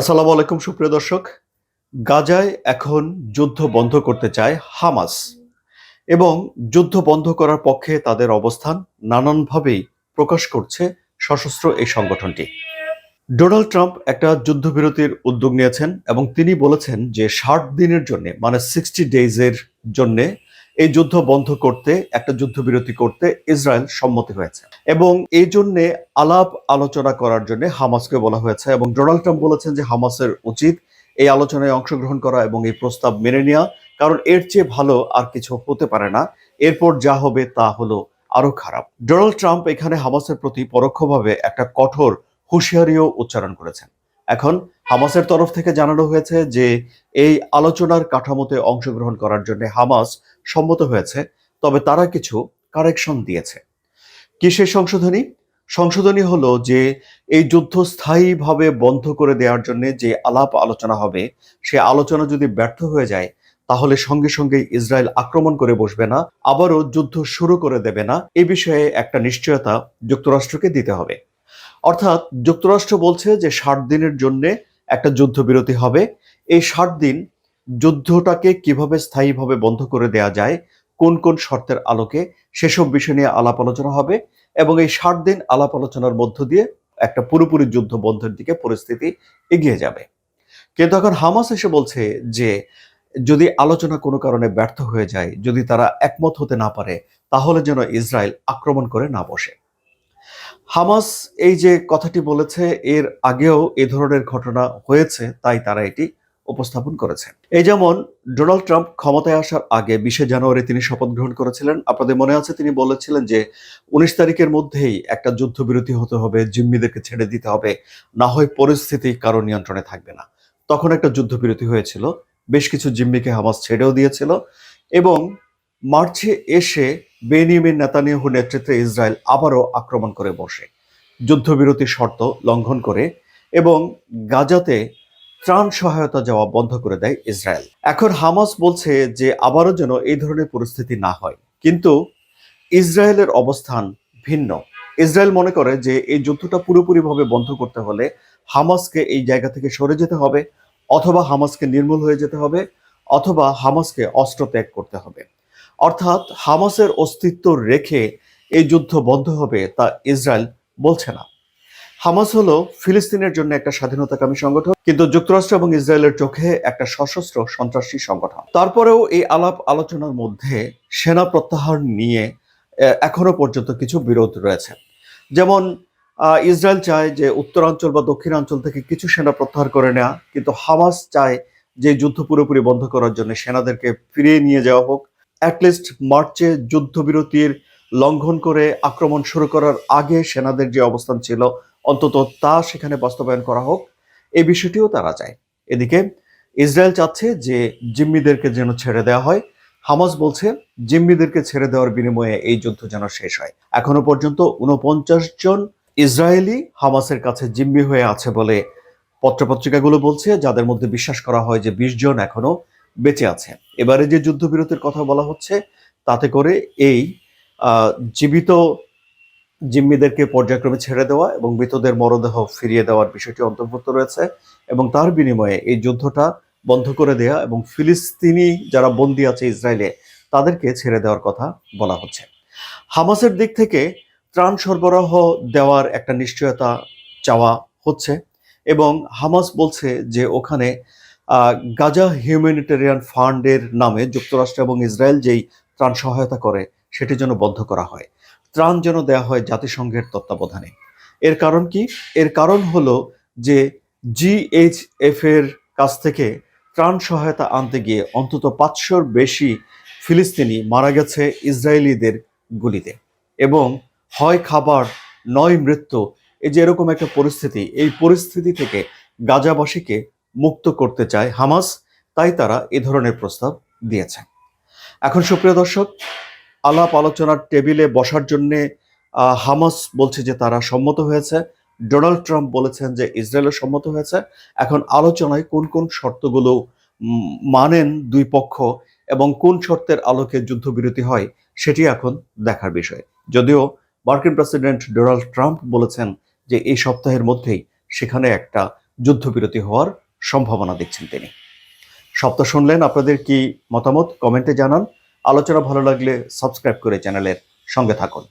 আসসালামু আলাইকুম, সুপ্রিয় দর্শক। গাজায় এখন যুদ্ধ বন্ধ করতে চায় হামাস এবং যুদ্ধ বন্ধ করার পক্ষে তাদের অবস্থান নানানভাবেই প্রকাশ করছে সশস্ত্র এই সংগঠনটি। ডোনাল্ড ট্রাম্প একটা যুদ্ধবিরতির উদ্যোগ নিয়েছেন এবং তিনি বলেছেন যে ষাট দিনের জন্য মানে সিক্সটি ডেইজের জন্য এই যুদ্ধ বন্ধ করতে, একটা যুদ্ধবিরতি করতে ইসরায়েল সম্মতি হয়েছে। এবং এই জন্যে আলাপ আলোচনা করার জন্য হামাসকে বলা হয়েছে এবং ডোনাল্ড ট্রাম্প বলেছেন যে হামাসের উচিত এই আলোচনায় অংশগ্রহণ করা এবং এই প্রস্তাব মেনে নেওয়া, কারণ এর চেয়ে ভালো আর কিছু হতে পারে না। এরপর যা হবে তা হলো আরও খারাপ। ডোনাল্ড ট্রাম্প এখানে হামাসের প্রতি পরোক্ষভাবে একটা কঠোর হুঁশিয়ারিও উচ্চারণ করেছেন। এখন হামাসের তরফ থেকে জানানো হয়েছে যে এই আলোচনার কাঠামোতে অংশগ্রহণ করার জন্য হামাস সম্মত হয়েছে, তবে তারা কিছু কারেকশন দিয়েছে। কিসের সংশোধনী? সংশোধনী হলো যে এই যুদ্ধ স্থায়ীভাবে বন্ধ করে দেওয়ার জন্য যে আলাপ আলোচনা হবে, সে আলোচনা যদি ব্যর্থ হয়ে যায়, তাহলে সঙ্গে সঙ্গে ইসরায়েল আক্রমণ করে বসবে না, আবারও যুদ্ধ শুরু করে দেবে না, এ বিষয়ে একটা নিশ্চয়তা যুক্তরাষ্ট্রকে দিতে হবে। অর্থাৎ যুক্তরাষ্ট্র বলছে যে ষাট দিনের জন্য একটা যুদ্ধবিরতি হবে। এই ষাট দিন যুদ্ধটাকে কীভাবে স্থায়ীভাবে বন্ধ করে দেয়া যায়, কোন কোন শর্তের আলোকে সেসব বিষয় নিয়ে আলাপ আলোচনা হবে এবং এই ষাট দিন আলাপ আলোচনার মধ্য দিয়ে একটা পুরোপুরি যুদ্ধ বন্ধের দিকে পরিস্থিতি এগিয়ে যাবে। কিন্তু এখন হামাস এসে বলছে যে যদি আলোচনা কোনো কারণে ব্যর্থ হয়ে যায়, যদি তারা একমত হতে না পারে, তাহলে যেন ইসরায়েল আক্রমণ করে না বসে। হামাস এই যে কথাটি বলেছে, এর আগেও এ ধরনের ঘটনা হয়েছে, তাই তারা এটি উপস্থাপন করেছে। এই যেমন ডোনাল্ড ট্রাম্প ক্ষমতায় আসার আগে বিশে জানুয়ারি তিনি শপথ গ্রহণ করেছিলেন। আপনাদের মনে আছে তিনি বলেছিলেন যে, উনিশ তারিখের মধ্যেই একটা যুদ্ধবিরতি হতে হবে, জিম্মিদেরকে ছেড়ে দিতে হবে, না হয় পরিস্থিতি কারও নিয়ন্ত্রণে থাকবে না। তখন একটা যুদ্ধবিরতি হয়েছিল, বেশ কিছু জিম্মিকে হামাস ছেড়েও দিয়েছিল এবং মার্চে এসে বেনিয়ামিন নেতানিয়াহু নেতৃত্বে ইসরায়েল আবারও আক্রমণ করে বসে। যুদ্ধবিরতি শর্ত লঙ্ঘন করে এবং গাজাতে ত্রাণ সহায়তা যাওয়া বন্ধ করে দেয় ইসরায়েল। এখন হামাস বলছে যে আবারও যেন এই ধরনের পরিস্থিতি না হয়। কিন্তু ইসরায়েলের অবস্থান ভিন্ন। ইসরায়েল মনে করে যে এই যুদ্ধটা পুরোপুরিভাবে বন্ধ করতে হলে হামাসকে এই জায়গা থেকে সরে যেতে হবে, অথবা হামাসকে নির্মূল হয়ে যেতে হবে, অথবা হামাসকে অস্ত্র ত্যাগ করতে হবে। অর্থাৎ হামাসের অস্তিত্ব রেখে এই যুদ্ধ বন্ধ হবে তা ইসরায়েল বলছে না। হামাস হলো ফিলিস্তিনের জন্য একটা স্বাধীনতাকামী সংগঠন, কিন্তু যুক্তরাষ্ট্র এবং ইসরায়েলের চোখে একটা সশস্ত্র সন্ত্রাসী সংগঠন। তারপরেও এই আলাপ আলোচনার মধ্যে সেনা প্রত্যাহার নিয়ে এখনও পর্যন্ত কিছু বিরোধ রয়েছে। যেমন ইসরায়েল চায় যে উত্তরাঞ্চল বা দক্ষিণাঞ্চল থেকে কিছু সেনা প্রত্যাহার করে নেওয়া কিন্তু হামাস চায় যে যুদ্ধ পুরোপুরি বন্ধ করার জন্য সেনাদেরকে ফিরিয়ে নিয়ে যাওয়া হোক। অ্যাটলিস্ট মার্চে যুদ্ধবিরতির লঙ্ঘন করে আক্রমণ শুরু করার আগে সেনাদের যে অবস্থান ছিল, অন্তত তা সেখানে বাস্তবায়ন করা হোক এই বিষয়টিও তারা চায়। এদিকে ইসরায়েল চাচ্ছে যে জিম্মিদেরকে যেন ছেড়ে দেওয়া হয়। হামাস বলছে, জিম্মিদেরকে ছেড়ে দেওয়ার বিনিময়ে এই যুদ্ধ যেন শেষ হয়। এখনও পর্যন্ত উনপঞ্চাশ জন ইসরায়েলি হামাসের কাছে জিম্মি হয়ে আছে বলে পত্রপত্রিকাগুলো বলছে, যাদের মধ্যে বিশ্বাস করা হয় যে বিশ জন এখনও বেঁচে আছে। এবারে যে যুদ্ধবিরতির কথা বলা হচ্ছে, তাতে করে এই জীবিত জিম্মিদেরকে পর্যায়ক্রমে ছেড়ে দেওয়া এবং মৃতদের মরদেহ ফিরিয়ে দেওয়ার বিষয়টি অন্তর্ভুক্ত রয়েছে এবং তার বিনিময়ে এই যুদ্ধটা বন্ধ করে দেয়া এবং ফিলিস্তিনি যারা বন্দী আছে ইসরায়েলে, তাদেরকে ছেড়ে দেওয়ার কথা বলা হচ্ছে। হামাসের দিক থেকে ত্রাণ সরবরাহ দেওয়ার একটা নিশ্চয়তা চাওয়া হচ্ছে এবং হামাস বলছে যে ওখানে গাজা হিউম্যানিটেরিয়ান ফান্ডের নামে যুক্তরাষ্ট্র এবং ইসরায়েল যেই ত্রাণ সহায়তা করে, সেটি যেন বন্ধ করা হয়। ত্রাণ যেন দেওয়া হয় জাতিসংঘের তত্ত্বাবধানে। এর কারণ কি? এর কারণ হলো যে জিএইচএফ এর কাছ থেকে ত্রাণ সহায়তা আনতে গিয়ে অন্তত পাঁচশোর বেশি ফিলিস্তিনি মারা গেছে ইসরায়েলিদের গুলিতে। এবং হয় খাবার, নয় মৃত্যু, এই যে এরকম একটা পরিস্থিতি, এই পরিস্থিতি থেকে গাজাবাসীকে মুক্ত করতে চায় হামাস, তাই তারা এ ধরনের প্রস্তাব দিয়েছে। এখন সুপ্রিয় দর্শক, আলাপ আলোচনার টেবিলে বসার জন্য হামাস বলছে যে তারা সম্মত হয়েছে। ডোনাল্ড ট্রাম্প বলেছেন যে ইসরায়েলও সম্মত হয়েছে। এখন আলোচনায় কোন কোন শর্তগুলো মানেন দুই পক্ষ এবং কোন শর্তের আলোকে যুদ্ধবিরতি হয়, সেটি এখন দেখার বিষয়। যদিও মার্কিন প্রেসিডেন্ট ডোনাল্ড ট্রাম্প বলেছেন যে এই সপ্তাহের মধ্যেই সেখানে একটা যুদ্ধবিরতি হওয়ার সম্ভাবনা দেখছেন তিনি। শব্দ শুনলেন, আপনাদের কি মতামত? কমেন্টে জানান। আলোচনা ভালো লাগলে সাবস্ক্রাইব করে চ্যানেলের সঙ্গে থাকুন।